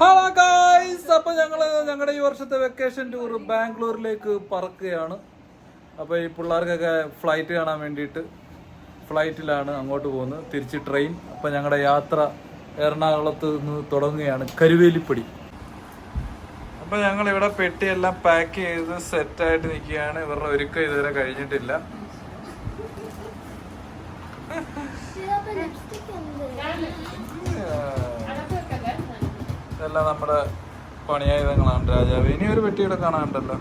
Hello guys അപ്പോൾ ഞങ്ങൾ ഞങ്ങളുടെ ഈ വർഷത്തെ വെക്കേഷൻ ടൂർ ബാംഗ്ലൂരിലേക്ക് പറക്കുകയാണ്. അപ്പോൾ ഈ പിള്ളേർക്കൊക്കെ ഫ്ലൈറ്റ് കാണാൻ വേണ്ടിയിട്ട് ഫ്ലൈറ്റിലാണ് അങ്ങോട്ട് പോകുന്നത്. തിരിച്ച് ട്രെയിൻ അപ്പോൾ ഞങ്ങളുടെ യാത്ര എറണാകുളത്ത് നിന്ന് തുടങ്ങുകയാണ്. കരുവേലിപ്പടി. അപ്പോൾ ഞങ്ങൾ ഇവിടെ പെട്ടിയെല്ലാം പാക്ക് ചെയ്ത് സെറ്റായിട്ട് നിൽക്കുകയാണ്. ഇവരുടെ ഒരുക്കം ഇതുവരെ കഴിഞ്ഞിട്ടില്ല. ഇതെല്ലാം നമ്മുടെ പണിയായുധങ്ങളാണ് രാജാവ് ഇനി ഒരു പെട്ടിയുടെ കാണാനുണ്ടല്ലോ.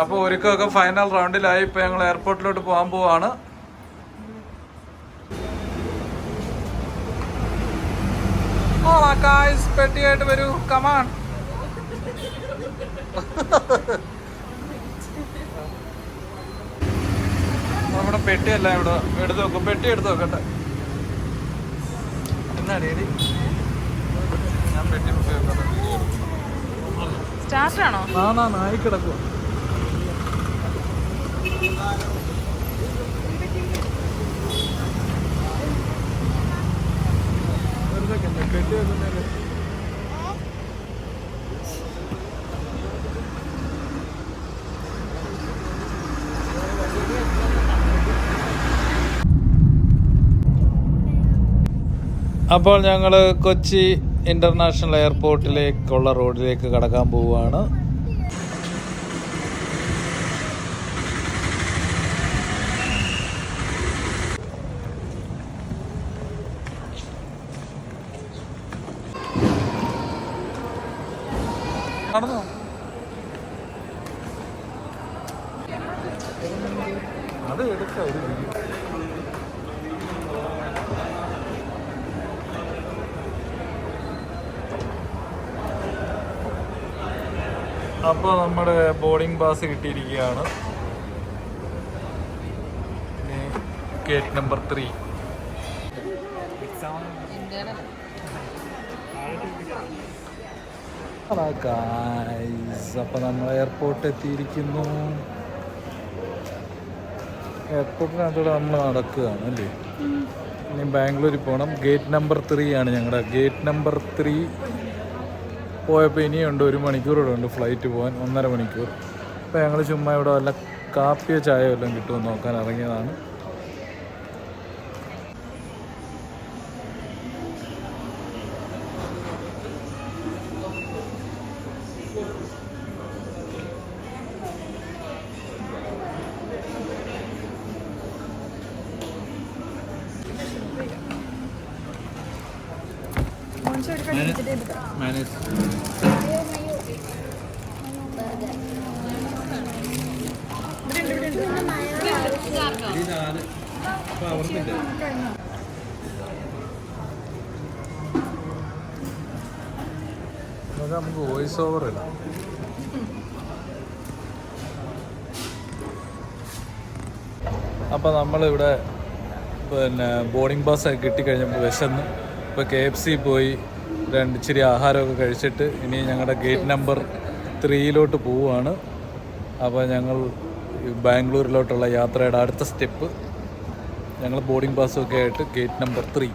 അപ്പൊ ഒരുക്കമൊക്കെ ഫൈനൽ റൗണ്ടിലായി ഇപ്പൊ ഞങ്ങൾ എയർപോർട്ടിലോട്ട് പോകാൻ പോവാണ്. പെട്ടിയായിട്ട് വരൂ. കമാൺ നമ്മുടെ പെട്ടിയല്ല ഇവിടെ. എടുത്തു നോക്കും. പെട്ടി എടുത്തു നോക്കട്ടെ. എന്നാ ഞാൻ പെട്ടി പൊട്ടി വെക്കട്ടെ സ്റ്റാർട്ടാണോ? നായി കിടക്കുക അപ്പോൾ ഞങ്ങൾ കൊച്ചി ഇന്റർനാഷണൽ എയർപോർട്ടിലേക്കുള്ള റോഡിലേക്ക് കടക്കാൻ പോവുകയാണ്. അത് എടുക്കാം ഒരു അപ്പോൾ നമ്മുടെ ബോർഡിംഗ് പാസ് കിട്ടിയിരിക്കുകയാണ്. ഗേറ്റ് നമ്പർ ത്രീ അപ്പോൾ നമ്മൾ എയർപോർട്ട് എത്തിയിരിക്കുന്നു. എയർപോർട്ടിനകത്തൂടെ നമ്മൾ നടക്കുകയാണ് അല്ലേ? ഇനി ബാംഗ്ലൂരിൽ പോകണം ഗേറ്റ് നമ്പർ ത്രീ ആണ് ഞങ്ങളുടെ ഗേറ്റ് നമ്പർ ത്രീ പോയപ്പോൾ ഇനിയുണ്ട് ഒരു മണിക്കൂർ ഇവിടെ ഉണ്ട് ഫ്ലൈറ്റ് പോകാൻ ഒന്നര മണിക്കൂർ. അപ്പോൾ ഞങ്ങൾ ചുമ്മാ ഇവിടെ വല്ല കാപ്പിയോ ചായയോ എല്ലാം കിട്ടുമെന്ന് നോക്കാൻ ഇറങ്ങിയതാണ്. അതൊക്കെ നമുക്ക് വോയിസ് ഓവർ ഇല്ല അപ്പോൾ നമ്മളിവിടെ പിന്നെ ബോർഡിംഗ് പാസ് ഒക്കെ കിട്ടിക്കഴിഞ്ഞപ്പോൾ വിശന്ന്. ഇപ്പോൾ കെ എഫ് സി പോയി. രണ്ട് ഇച്ചിരി ആഹാരമൊക്കെ കഴിച്ചിട്ട് ഇനി ഞങ്ങളുടെ ഗേറ്റ് നമ്പർ ത്രീയിലോട്ട് പോവുകയാണ്. അപ്പോൾ ഞങ്ങൾ ബാംഗ്ലൂരിലോട്ടുള്ള യാത്രയുടെ അടുത്ത സ്റ്റെപ്പ്. ഞങ്ങൾ ബോർഡിംഗ് പാസ്സൊക്കെ ആയിട്ട് gate number three.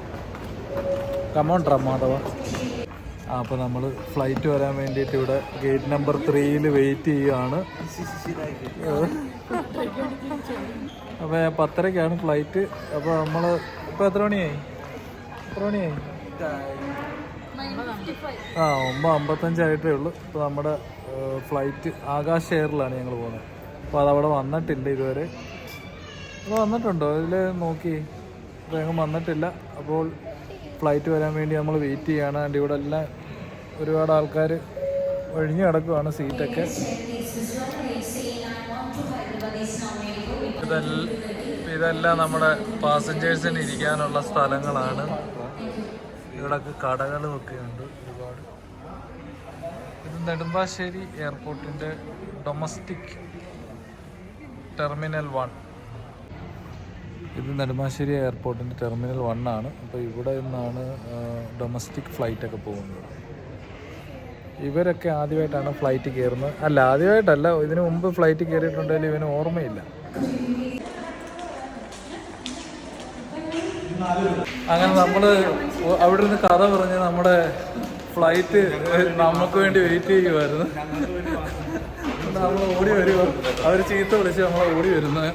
Come on Madhava. അപ്പോൾ നമ്മൾ ഫ്ലൈറ്റ് വരാൻ വേണ്ടിയിട്ട് ഇവിടെ ഗേറ്റ് നമ്പർ ത്രീയിൽ വെയിറ്റ് ചെയ്യുകയാണ്. അപ്പോൾ പത്തരക്കാണ് ഫ്ലൈറ്റ്. അപ്പോൾ നമ്മൾ ഇപ്പോൾ എത്ര മണിയായി? എത്ര മണിയായി? ആ ഒമ്പത് അമ്പത്തഞ്ചായിട്ടേ ഉള്ളൂ. ഇപ്പോൾ നമ്മുടെ ഫ്ലൈറ്റ് ആകാശ് എയറിലാണ് ഞങ്ങൾ പോകുന്നത്. അപ്പോൾ അതവിടെ വന്നിട്ടില്ല ഇതുവരെ. അപ്പോൾ വന്നിട്ടുണ്ടോ? അതിൽ നോക്കി. വേഗം വന്നിട്ടില്ല. അപ്പോൾ ഫ്ലൈറ്റ് വരാൻ വേണ്ടി നമ്മൾ വെയിറ്റ് ചെയ്യാണ്. ആൻഡ് ഇവിടെ എല്ലാം ഒരുപാട് ആൾക്കാർ ഒഴിഞ്ഞു കിടക്കുവാണ് സീറ്റൊക്കെ ഇതെല്ലാം ഇതെല്ലാം നമ്മുടെ പാസഞ്ചേഴ്സിന് ഇരിക്കാനുള്ള സ്ഥലങ്ങളാണ്. ഇവിടൊക്കെ കടകളും ഒക്കെ ഉണ്ട് ഒരുപാട്. ഇത് നെടുമ്പാശ്ശേരി എയർപോർട്ടിന്റെ ഡൊമസ്റ്റിക് ടെർമിനൽ വൺ. ഇത് നെടുമ്പാശ്ശേരി എയർപോർട്ടിന്റെ ടെർമിനൽ വൺ ആണ്. അപ്പോൾ ഇവിടെ നിന്നാണ് ഡൊമസ്റ്റിക് ഫ്ലൈറ്റ് ഒക്കെ പോകുന്നത്. ഇവരൊക്കെ ആദ്യമായിട്ടാണ് ഫ്ലൈറ്റ് കയറുന്നത്. അല്ല ആദ്യമായിട്ടല്ല. ഇതിനു മുമ്പ് ഫ്ലൈറ്റ് കയറിയിട്ടുണ്ടെങ്കിൽ ഇവന് ഓർമ്മയില്ല. അങ്ങനെ നമ്മൾ അവിടെ നിന്ന് കഥ പറഞ്ഞ് നമ്മുടെ ഫ്ലൈറ്റ് നമുക്ക് വേണ്ടി വെയിറ്റ് ചെയ്യുമായിരുന്നു നമ്മൾ ഓടി വരുമോ അവർ ചീത്ത വിളിച്ച് നമ്മൾ ഓടി വരുന്നത്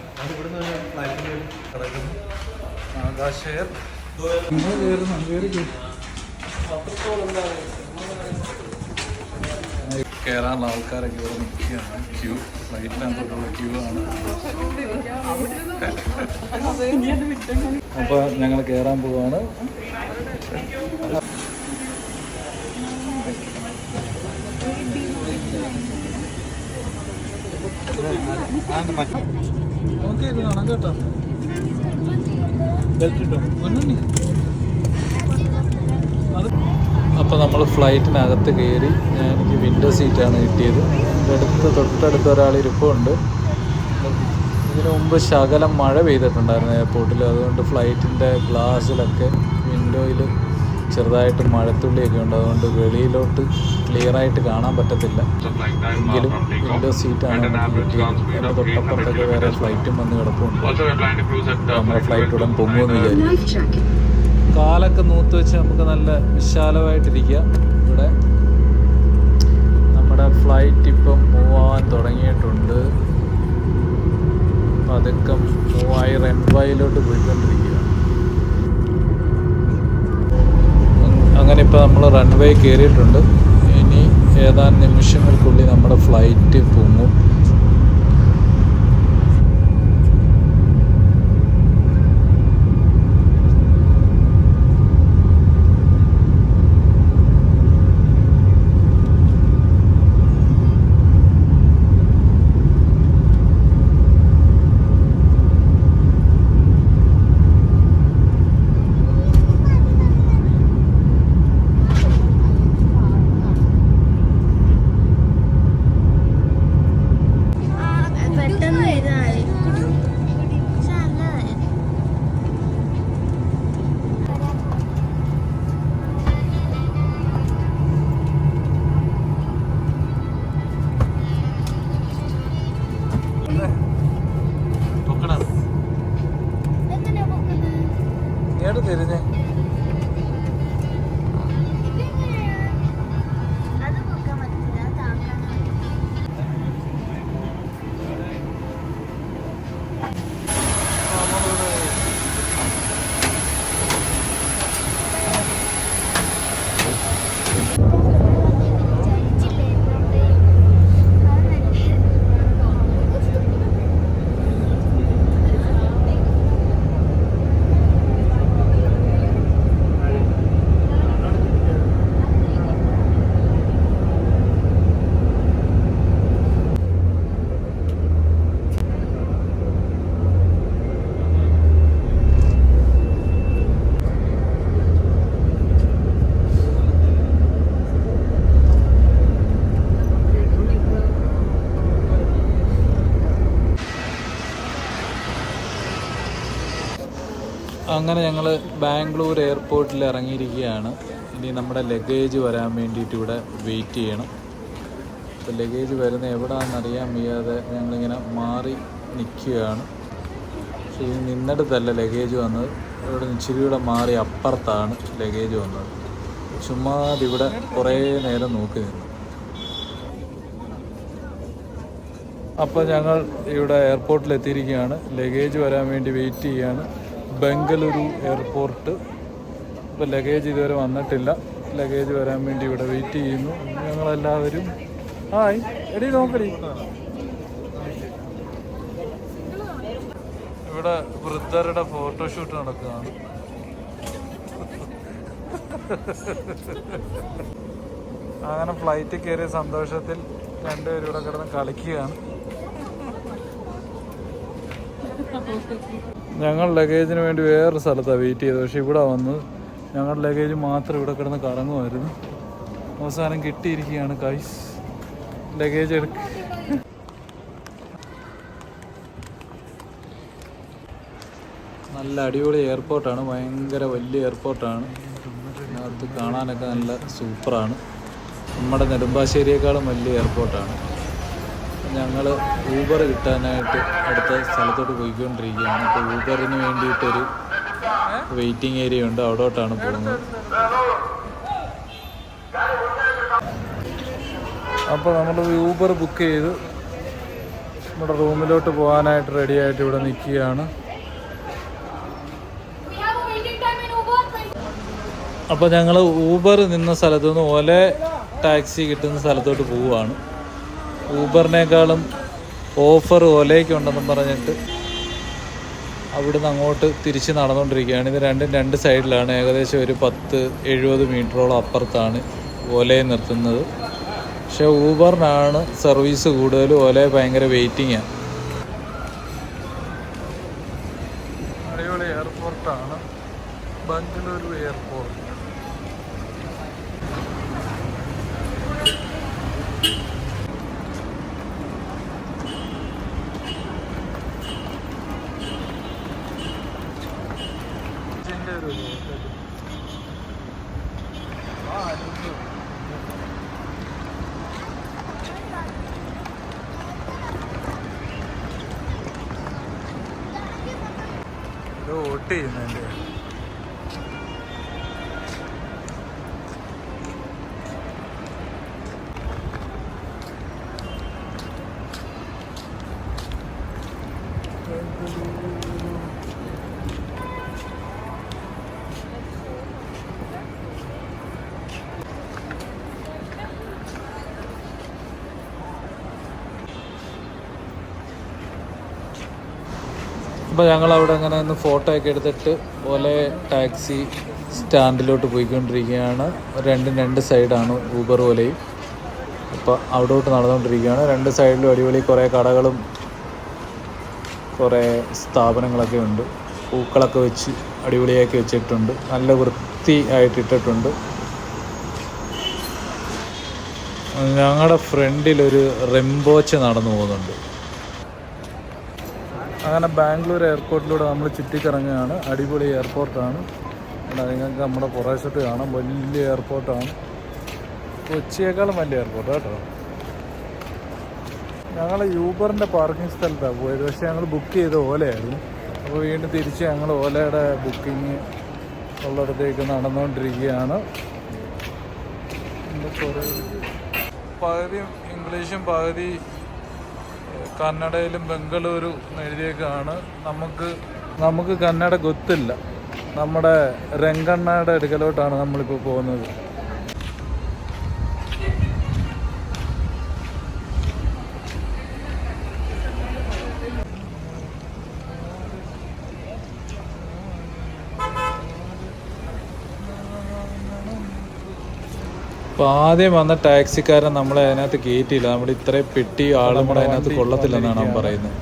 നിങ്ങൾ കയറുന്നു കയറി. കയറാനുള്ള ആൾക്കാരൊക്കെ ഇവിടെ നിൽക്കുകയാണ്. ക്യൂ ഫ്ലൈറ്റിനകത്തോട്ടുള്ള ക്യൂ ആണ്. അപ്പോൾ ഞങ്ങൾ കയറാൻ പോവാണ്. ഒന്നും കേട്ടോ. അപ്പോൾ നമ്മൾ ഫ്ലൈറ്റിനകത്ത് കയറി ഞാൻ എനിക്ക് വിൻഡോ സീറ്റാണ് കിട്ടിയത്. അടുത്ത് തൊട്ടടുത്ത് ഒരാൾ ഇരിപ്പുണ്ട്. ഇതിനു മുമ്പ് ശകലം മഴ പെയ്തിട്ടുണ്ടായിരുന്നു എയർപോർട്ടിൽ അതുകൊണ്ട് ഫ്ലൈറ്റിന്റെ ഗ്ലാസ്സിലൊക്കെ വിൻഡോയിൽ ചെറുതായിട്ട് മഴത്തുള്ളിയൊക്കെ ഉണ്ട്. അതുകൊണ്ട് വെളിയിലോട്ട് ക്ലിയറായിട്ട് കാണാൻ പറ്റത്തില്ല. എങ്കിലും വിൻഡോ സീറ്റാണ് എന്റെ തൊട്ടപ്പുറത്തൊക്കെ വേറെ ഫ്ലൈറ്റും വന്ന് കിടപ്പുണ്ട്. നമ്മുടെ ഫ്ലൈറ്റ് ഉടൻ പൊങ്ങുമെന്ന് വിചാരിക്കും. കാലൊക്കെ നൂത്ത് വെച്ച് നമുക്ക് നല്ല വിശാലമായിട്ടിരിക്കാം ഇവിടെ നമ്മുടെ ഫ്ലൈറ്റ് ഇപ്പം മൂവ് ആവാൻ തുടങ്ങിയിട്ടുണ്ട്. പതുക്കം മൂവായി റൺവായിലോട്ട് പോയിക്കൊണ്ടിരിക്കുക. അങ്ങനെ ഇപ്പോൾ നമ്മൾ റൺവേ കയറിയിട്ടുണ്ട്. ഇനി ഏതാനും നിമിഷങ്ങൾക്കുള്ളിൽ നമ്മുടെ ഫ്ലൈറ്റ് പൊങ്ങും. അങ്ങനെ ഞങ്ങൾ ബാംഗ്ലൂർ എയർപോർട്ടിൽ ഇറങ്ങിയിരിക്കുകയാണ്. ഇനി നമ്മുടെ ലഗേജ് വരാൻ വേണ്ടിയിട്ട് ഇവിടെ വെയിറ്റ് ചെയ്യണം. അപ്പോൾ ലഗേജ് വരുന്ന എവിടെയാണെന്ന് അറിയാൻ വയ്യാതെ ഞങ്ങളിങ്ങനെ മാറി നിൽക്കുകയാണ്. പക്ഷേ ഇത് നിന്നിടത്തല്ല ലഗേജ് വന്നത്. ഇവിടെ ഇച്ചിരി കൂടെ മാറി അപ്പുറത്താണ് ലഗേജ് വന്നത്. ചുമ്മാ ഇവിടെ കുറേ നേരം നോക്കി നിന്നു. അപ്പോൾ ഞങ്ങൾ ഇവിടെ എയർപോർട്ടിൽ എത്തിയിരിക്കുകയാണ് ലഗേജ് വരാൻ വേണ്ടി വെയിറ്റ് ചെയ്യാണ്. ബംഗളൂരു എയർപോർട്ട്. ഇപ്പോൾ ലഗേജ് ഇതുവരെ വന്നിട്ടില്ല. ലഗേജ് വരാൻ വേണ്ടി ഇവിടെ വെയിറ്റ് ചെയ്യുന്നു. ഞങ്ങളെല്ലാവരും ഹായ് എടി നോക്കടി. ഇവിടെ വൃദ്ധരുടെ ഫോട്ടോഷൂട്ട് നടക്കുകയാണ്. അങ്ങനെ ഫ്ലൈറ്റിൽ കയറിയ സന്തോഷത്തിൽ രണ്ടുപേരും ഇവിടെ കിടന്ന് കളിക്കുകയാണ്. ഞങ്ങൾ ലഗേജിന് വേണ്ടി വേറൊരു സ്ഥലത്താണ് വെയിറ്റ് ചെയ്തത്. പക്ഷേ ഇവിടെ വന്ന് ഞങ്ങളുടെ ലഗേജ് മാത്രം ഇവിടെ കിടന്ന് കറങ്ങുമായിരുന്നു. അവസാനം കിട്ടിയിരിക്കുകയാണ് കൈസ് ലഗേജ് എടുക്ക നല്ല അടിപൊളി എയർപോർട്ടാണ് ഭയങ്കര വലിയ എയർപോർട്ടാണ് അതിനകത്ത് കാണാനൊക്കെ നല്ല സൂപ്പറാണ് നമ്മുടെ നെടുമ്പാശ്ശേരിയേക്കാളും വലിയ എയർപോർട്ടാണ് ഞങ്ങൾ ഊബർ കിട്ടാനായിട്ട് അടുത്ത സ്ഥലത്തോട്ട് പോയിക്കൊണ്ടിരിക്കുകയാണ്. അപ്പോൾ ഊബറിന് വേണ്ടിയിട്ടൊരു വെയിറ്റിംഗ് ഏരിയ ഉണ്ട്. അവിടോട്ടാണ് പോകുന്നത്. അപ്പോൾ നമ്മൾ ഊബർ ബുക്ക് ചെയ്ത് നമ്മുടെ റൂമിലോട്ട് പോകാനായിട്ട് റെഡി ആയിട്ട് ഇവിടെ നിൽക്കുകയാണ്. അപ്പോൾ ഞങ്ങൾ ഊബർ നിന്ന സ്ഥലത്തു നിന്ന് ടാക്സി കിട്ടുന്ന സ്ഥലത്തോട്ട് പോവുകയാണ്. ഊബറിനേക്കാളും ഓഫർ ഓലയ്ക്ക് ഉണ്ടെന്നും പറഞ്ഞിട്ട് അവിടുന്ന് അങ്ങോട്ട് തിരിച്ച് നടന്നുകൊണ്ടിരിക്കുകയാണ് ഇത് രണ്ടും രണ്ട് സൈഡിലാണ് ഏകദേശം ഒരു പത്ത് എഴുപത് മീറ്ററോളം അപ്പുറത്താണ് ഓലയെ നിർത്തുന്നത്. പക്ഷേ ഊബറിനാണ് സർവീസ് കൂടുതൽ ഓലയെ ഭയങ്കര വെയിറ്റിംഗാണ് അടിപൊളി എയർപോർട്ടാണ് ബംഗളൂരു എയർപോർട്ട് ഇതിന്റെ ഒരു ഇത്. ആ, ഇത്. ഇത് വോട്ട് ചെയ്യുന്നതിന്റെ അപ്പോൾ ഞങ്ങൾ അവിടെ അങ്ങനെ ഒന്ന് ഫോട്ടോ ഒക്കെ എടുത്തിട്ട് പോലെ ടാക്സി സ്റ്റാൻഡിലോട്ട് പോയിക്കൊണ്ടിരിക്കുകയാണ്. രണ്ടും രണ്ട് സൈഡാണ് ഊബർ പോലെയും. അപ്പോൾ അവിടോട്ട് നടന്നുകൊണ്ടിരിക്കുകയാണ്. രണ്ട് സൈഡിലും അടിപൊളി കുറേ കടകളും കുറേ സ്ഥാപനങ്ങളൊക്കെ ഉണ്ട്. പൂക്കളൊക്കെ വെച്ച് അടിപൊളിയാക്കി വെച്ചിട്ടുണ്ട്. നല്ല വൃത്തി ആയിട്ട് ഇട്ടിട്ടുണ്ട്. ഞങ്ങളുടെ ഫ്രണ്ടിലൊരു റെംബോച്ച് നടന്നു പോകുന്നുണ്ട്. അങ്ങനെ ബാംഗ്ലൂർ എയർപോർട്ടിലൂടെ നമ്മൾ ചുറ്റിക്കറങ്ങുകയാണ്. അടിപൊളി എയർപോർട്ടാണ്. നിങ്ങൾക്ക് നമ്മുടെ പ്രദേശത്ത് കാണാം. വലിയ എയർപോർട്ടാണ്. കൊച്ചിയേക്കാളും വലിയ എയർപോർട്ട് കേട്ടോ. ഞങ്ങൾ യൂബറിന്റെ പാർക്കിംഗ് സ്ഥലത്താണ് പോയത്. പക്ഷേ ഞങ്ങൾ ബുക്ക് ചെയ്ത ഓലയായിരുന്നു. അപ്പോൾ വീണ്ടും തിരിച്ച് ഞങ്ങൾ ഓലയുടെ ബുക്കിങ് ഉള്ളിടത്തേക്ക് നടന്നുകൊണ്ടിരിക്കുകയാണ്. പകുതി ഇംഗ്ലീഷും പകുതി കന്നഡയിലും ബംഗളൂരു എഴുതിയേക്കാണ്. നമുക്ക് നമുക്ക് കന്നഡ കൊത്തില്ല നമ്മുടെ രംഗണ്ണയുടെ അടുക്കലോട്ടാണ് നമ്മളിപ്പോൾ പോകുന്നത്. അപ്പോൾ ആദ്യം വന്ന ടാക്സിക്കാരൻ നമ്മളെ അതിനകത്ത് കയറ്റിയില്ല നമ്മൾ ഇത്രയും പെട്ടി ആളും കൂടെ അതിനകത്ത് കൊള്ളത്തില്ലെന്നാണ് അവൻ പറയുന്നത്.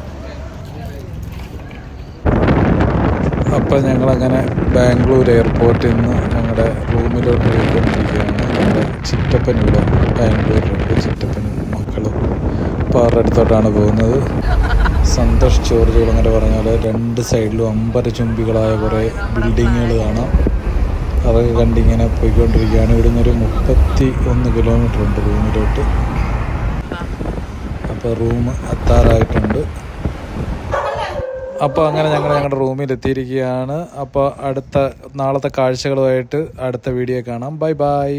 അപ്പോൾ ഞങ്ങളങ്ങനെ ബാംഗ്ലൂർ എയർപോർട്ടിൽ നിന്ന് ഞങ്ങളുടെ റൂമിലോട്ട് പോയിക്കൊണ്ടിരിക്കുകയാണ്. നമ്മുടെ ചിറ്റപ്പൻ ഇവിടെ ബാംഗ്ലൂരിലുണ്ട്. ചിറ്റപ്പനും മക്കളും അപ്പോൾ അവരുടെ അടുത്തോട്ടാണ് പോകുന്നത്. സന്തോഷ് ചോർജുകൾ എന്നൊക്കെ പറഞ്ഞാൽ രണ്ട് സൈഡിലും അമ്പര ചുംബികളായ കുറേ ബിൽഡിങ്ങുകൾ കാണാം. അതൊക്കെ കണ്ടിങ്ങനെ പോയിക്കൊണ്ടിരിക്കുകയാണ്. ഇവിടുന്ന് ഒരു മുപ്പത്തി ഒന്ന് കിലോമീറ്റർ ഉണ്ട് റൂമിലോട്ട്. അപ്പോൾ റൂം എത്താറായിട്ടുണ്ട് അപ്പോൾ അങ്ങനെ ഞങ്ങൾ ഞങ്ങളുടെ റൂമിൽ എത്തിയിരിക്കുകയാണ് അപ്പോൾ അടുത്ത നാളത്തെ കാഴ്ചകളുമായിട്ട് അടുത്ത വീഡിയോ കാണാം. Bye bye.